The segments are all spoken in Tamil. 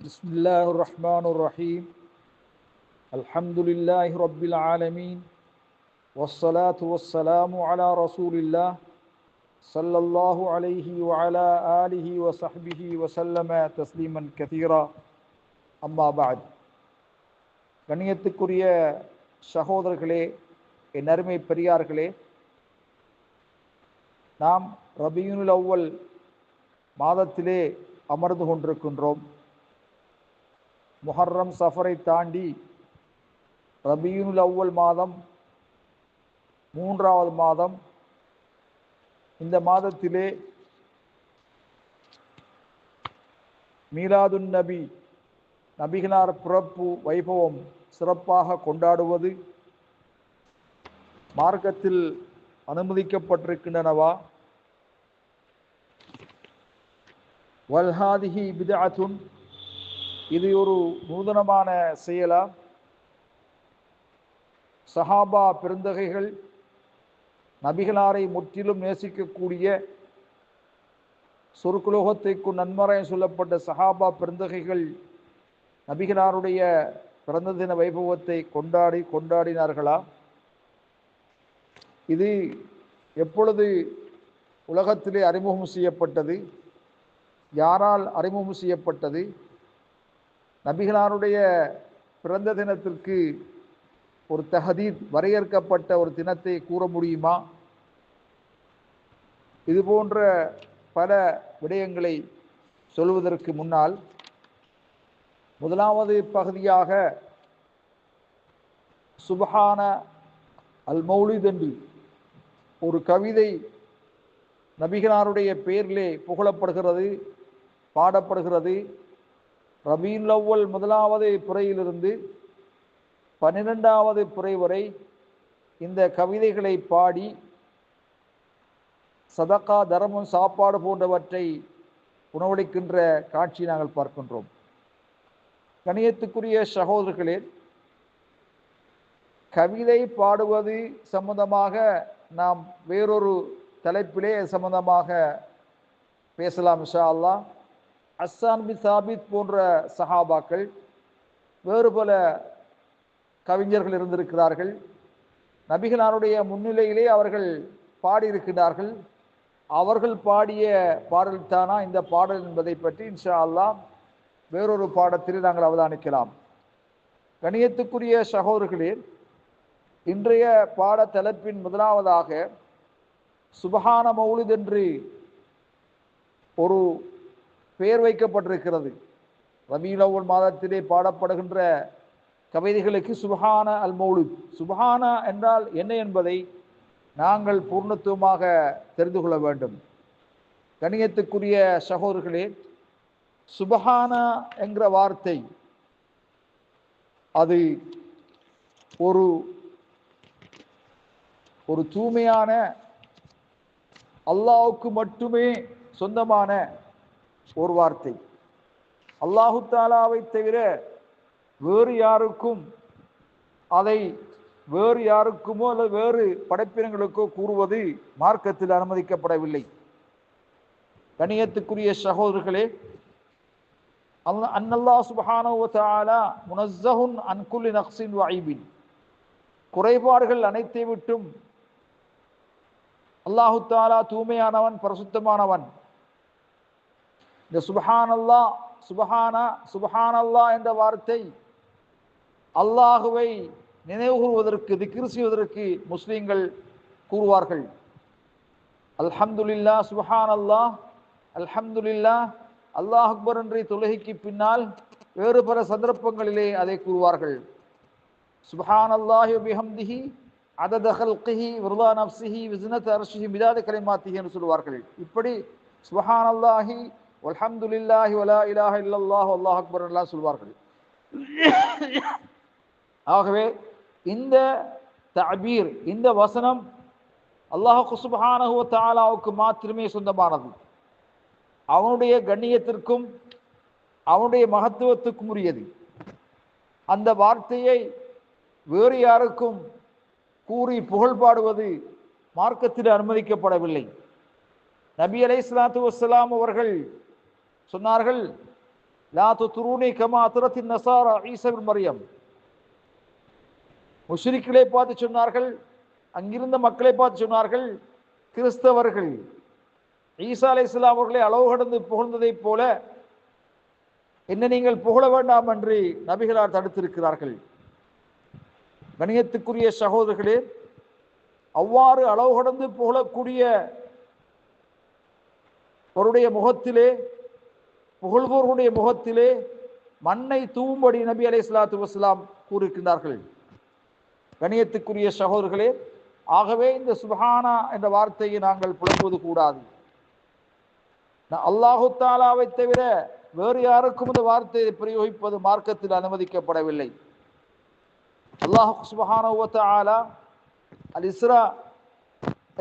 بسم الله الرحمن الرحيم الحمد لله رب العالمين والصلاة والسلام على رسول الله صلى الله عليه وعلى آله وصحبه وسلم تسليما كثيرا أما بعد கண்ணியத்துக்குரிய சகோதரர்களே என் அருமை பெரியார்களே நாம் ரபியுல் அவ்வல் மாதத்திலே அமர்ந்து கொண்டிருக்கின்றோம் முஹர்ரம் சஃபரை தாண்டி ரபியுல் அவ்வல் மாதம் மூன்றாவது மாதம். இந்த மாதத்திலே மீலாதுன் நபி நபிகனார் பிறப்பு வைபவம் சிறப்பாக கொண்டாடுவது மார்க்கத்தில் அனுமதிக்கப்பட்டிருக்கின்றனவா? வல்ஹாதிஹி பிதாத்துன் இது ஒரு நூதனமான செயலா? சஹாபா பெருந்தகைகள் நபிகளாரை முற்றிலும் நேசிக்கக்கூடிய சொர்க்குலோகத்தைக்கு நன்மறை சொல்லப்பட்ட சஹாபா பெருந்தகைகள் நபிகளாருடைய பிறந்த தின வைபவத்தை கொண்டாடி கொண்டாடினார்களா? இது எப்பொழுது உலகத்திலே அறிமுகம் செய்யப்பட்டது? யாரால் அறிமுகம் செய்யப்பட்டது? நபிகளாருடைய பிறந்த தினத்திற்கு ஒரு தஹதீத் வரையறுக்கப்பட்ட ஒரு தினத்தை கூற முடியுமா? இது போன்ற பல விடயங்களை சொல்வதற்கு முன்னால் முதலாவது பகுதியாக சுபஹான அல் மௌலித் என்று ஒரு கவிதை நபிகளாருடைய பெயரிலே புகழப்படுகிறது பாடப்படுகிறது. ரபீல் அவ்வல் முதலாவது புறையிலிருந்து பன்னிரெண்டாவது புறை வரை இந்த கவிதைகளை பாடி சதக்கா தர்மம் சாப்பாடு போன்றவற்றை உணவளிக்கின்ற காட்சி நாங்கள் பார்க்கின்றோம். கணியத்துக்குரிய சகோதரர்களே கவிதை பாடுவது சம்பந்தமாக நாம் வேறொரு தலைப்பிலே சம்பந்தமாக பேசலாம் இஷா அல்லா அஸ்ஸான் பி சாபித் போன்ற சஹாபாக்கள் வேறு பல கவிஞர்கள் இருந்திருக்கிறார்கள். நபிகளாருடைய முன்னிலையிலே அவர்கள் பாடியிருக்கிறார்கள். அவர்கள் பாடிய பாடல் தானா இந்த பாடல் என்பதை பற்றி இன்ஷா அல்லா வேறொரு பாடத்தில் நாங்கள் அவதானிக்கலாம். கணியத்துக்குரிய சகோதரர்களே இன்றைய பாட தலைப்பின் முதலாவதாக சுபஹான மௌலித் என்று ஒரு பெயர் வைக்கப்பட்டிருக்கிறது. ரபீலவுல் மாதத்திலே பாடப்படுகின்ற கவிதைகளுக்கு சுபஹான அல் மௌலித். சுபஹானா என்றால் என்ன என்பதை நாங்கள் பூர்ணத்துவமாக தெரிந்து கொள்ள வேண்டும். கணியத்துக்குரிய சகோதரர்களே சுபஹானா என்கிற வார்த்தை அது ஒரு ஒரு தூய்மையான அல்லாவுக்கு மட்டுமே சொந்தமான ஒரு வார்த்தை. அல்லாஹு தாலாவை தவிர வேறு யாருக்கும் அதை வேறு யாருக்குமோ அல்லது வேறு படைப்பினங்களுக்கோ கூறுவது மார்க்கத்தில் அனுமதிக்கப்படவில்லை. கணியத்துக்குரிய சகோதரர்களே அன்னல்லா சுபஹானோ தாலா முனஸ்ஸஹுன் அன்குல்லி நக்சின் வாய்பின் குறைபாடுகள் அனைத்தை விட்டும் அல்லாஹு தாலா தூய்மையானவன் பரிசுத்தமானவன் இந்த சுபஹான் அல்லா சுபஹானா சுபஹான் அல்லா என்ற வார்த்தை அல்லாஹுவை நினைவுகூறுவதற்கு திக்ரு செய்வதற்கு முஸ்லீம்கள் கூறுவார்கள். அல்ஹம்துல்லா சுபஹான் அல்லாஹ் அல்ஹம்துல்லா அல்லாஹ் அக்பர் என்ற தொழுகைக்கு பின்னால் வேறு பல சந்தர்ப்பங்களிலே அதை கூறுவார்கள். சுபஹான் அல்லாஹி பிஹம்திஹி அதத ஹல்கிஹி விருதா நப்சிஹி விஸ்னத் அரசி மிதாத கலிமாத்திஹி என்று சொல்வார்கள். இப்படி சுபஹான் அல்லாஹி அல்ஹம்துலில்லாஹி வலா இலாஹ இல்லல்லாஹ் அல்லாஹ் அக்பர் எல்லாம் சொல்வார்கள். ஆகவே இந்த தபீர் இந்த வசனம் அல்லாஹ் சுபஹானஹு தாலாவுக்கு மாத்திரமே சொந்தமானது. அவனுடைய கண்ணியத்திற்கும் அவனுடைய மகத்துவத்துக்கும் உரியது. அந்த வார்த்தையை வேறு யாருக்கும் கூறி புகழ் பாடுவது மார்க்கத்தில் அனுமதிக்கப்படவில்லை. நபி அலை சலாத்து வசலாம் அவர்கள் சொன்னார்கள் லா துருணி கமா அத்ரத்தின் நசாரா ஈசபின் மரியம். முஷ்ரிக்களை பார்த்து சொன்னார்கள் அங்கிருந்த மக்களை பார்த்து சொன்னார்கள் கிறிஸ்தவர்கள் ஈசா அலை இஸ்லாம் அவர்களை அளவு கடந்து புகழ்ந்ததைப் போல என்ன நீங்கள் புகழ வேண்டாம் என்று நபிகளார் தடுத்திருக்கிறார்கள். கணியத்துக்குரிய சகோதரர்களே அவ்வாறு அளவு கடந்து புகழக்கூடிய அவருடைய முகத்திலே புகழ்வோர்களுடைய முகத்திலே மண்ணை தூவும்படி நபி அலை சலாத்து வஸ்லாம் கூறியிருக்கின்றார்கள். கணியத்துக்குரிய சகோதரர்களே ஆகவே இந்த சுபஹானா என்ற வார்த்தையை நாங்கள் புலம்புவது கூடாது. அல்லாஹு தாலாவை தவிர வேறு யாருக்கும் இந்த வார்த்தையை பிரயோகிப்பது மார்க்கத்தில் அனுமதிக்கப்படவில்லை. அல்லாஹு சுபஹானா அல் இஸ்ரா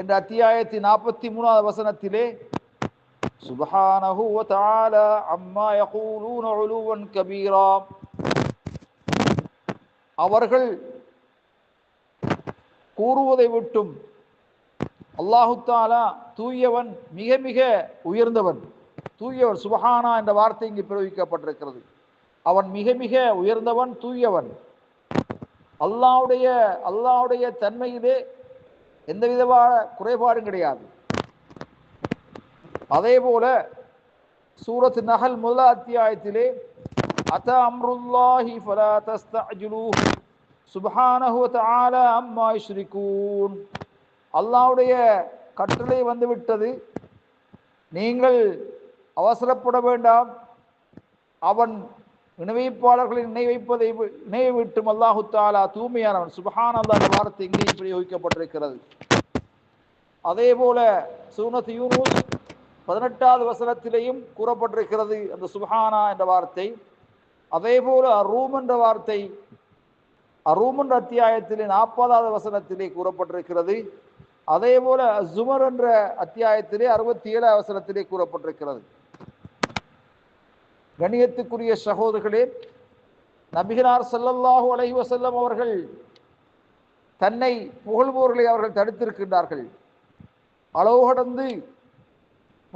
என்ற அத்தியாயத்தின் நாற்பத்தி மூணாவது வசனத்திலே سبحانه وتعالى عما அம்மா علوا كبيرا அவர்கள் கூறுவதை விட்டும் அல்லாஹு தாலா தூயவன் மிக மிக உயர்ந்தவன். தூயவன் சுபஹானா என்ற வார்த்தை இங்கு பிரயோகிக்கப்பட்டிருக்கிறது. அவன் மிக மிக உயர்ந்தவன் தூயவன். அல்லாவுடைய அல்லாவுடைய தன்மையிலே எந்த விதமான குறைபாடும் கிடையாது. அதே போல சூரத் நகல் முதல அத்தியாயத்திலே அத அம்ருல்லாஹி ஃபலா தஸ்தஅஜிலூஹு சுப்ஹானஹு தஆலா அம்மா யுஷ்ரிகூன். அல்லாஹ்வுடைய கட்டளை வந்துவிட்டது. நீங்கள் அவசரப்பட வேண்டாம். அவன் இணைவைப்பாளர்களை நினைவைப்பதை வைப்பதை வி- விட்டும் அல்லாஹு தாலா தூய்மையானவன். சுபஹான் அல்லாஹ் வார்த்தை இங்கேயும் பிரயோகிக்கப்பட்டிருக்கிறது அதே போல சூனத் யூனூஸ் பதினெட்டாவது வசனத்திலேயும் கூறப்பட்டிருக்கிறது அந்த சுஹானா என்ற வார்த்தை. அதே போல அரூம் என்ற வார்த்தை அரூம் என்ற அத்தியாயத்திலே நாற்பதாவது வசனத்திலே கூறப்பட்டிருக்கிறது. அதே போல ஜுமர் என்ற அத்தியாயத்திலே அறுபத்தி ஏழாவது வசனத்திலே கூறப்பட்டிருக்கிறது. கணியத்துக்குரிய சகோதரர்களே நபிகனார் செல்லல்லாஹு அலஹி வசல்லம் அவர்கள் தன்னை புகழ்வோர்களை அவர்கள் தடுத்திருக்கின்றார்கள். அளவு கடந்து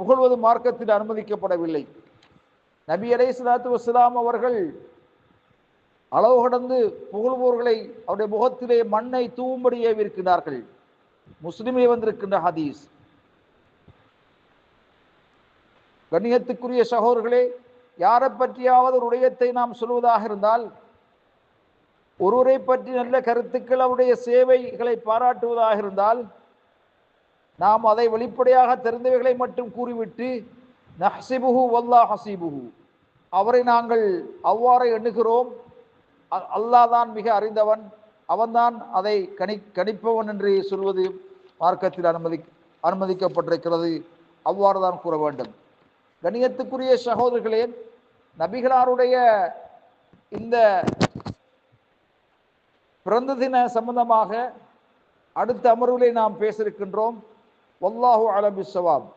புகழ்வது மார்க்கத்தில் அனுமதிக்கப்படவில்லை. நபி அலை சலாத்து வஸ்லாம் அவர்கள் அளவு கடந்து புகழ்வோர்களை அவருடைய முகத்திலே மண்ணை தூவும்படியே ஏவிருக்கிறார்கள் முஸ்லிமே வந்திருக்கின்ற ஹதீஸ். கண்ணியத்துக்குரிய சகோதரர்களே யாரை பற்றியாவது ஒரு உடையத்தை நாம் சொல்வதாக இருந்தால் ஒருவரை பற்றி நல்ல கருத்துக்கள் அவருடைய சேவைகளை பாராட்டுவதாக இருந்தால் நாம் அதை வெளிப்படையாக தெரிந்தவைகளை மட்டும் கூறிவிட்டு நஹசிபுஹு வல்லா ஹசீபுஹு. அவரை நாங்கள் அவ்வாறு எண்ணுகிறோம். அ- அல்லாஹ் தான் மிக அறிந்தவன். அவன்தான் அதை கணி கணிப்பவன் என்று சொல்வது மார்க்கத்தில் அனுமதி அனுமதிக்கப்பட்டிருக்கிறது. அவ்வாறு தான் கூற வேண்டும். கணியத்துக்குரிய சகோதரர்களே நபிகளாருடைய இந்த பிறந்த தின சம்பந்தமாக அடுத்த அமர்வுகளை நாம் பேச இருக்கின்றோம் வல்லாஹு அலபிஸ்ஸவாப்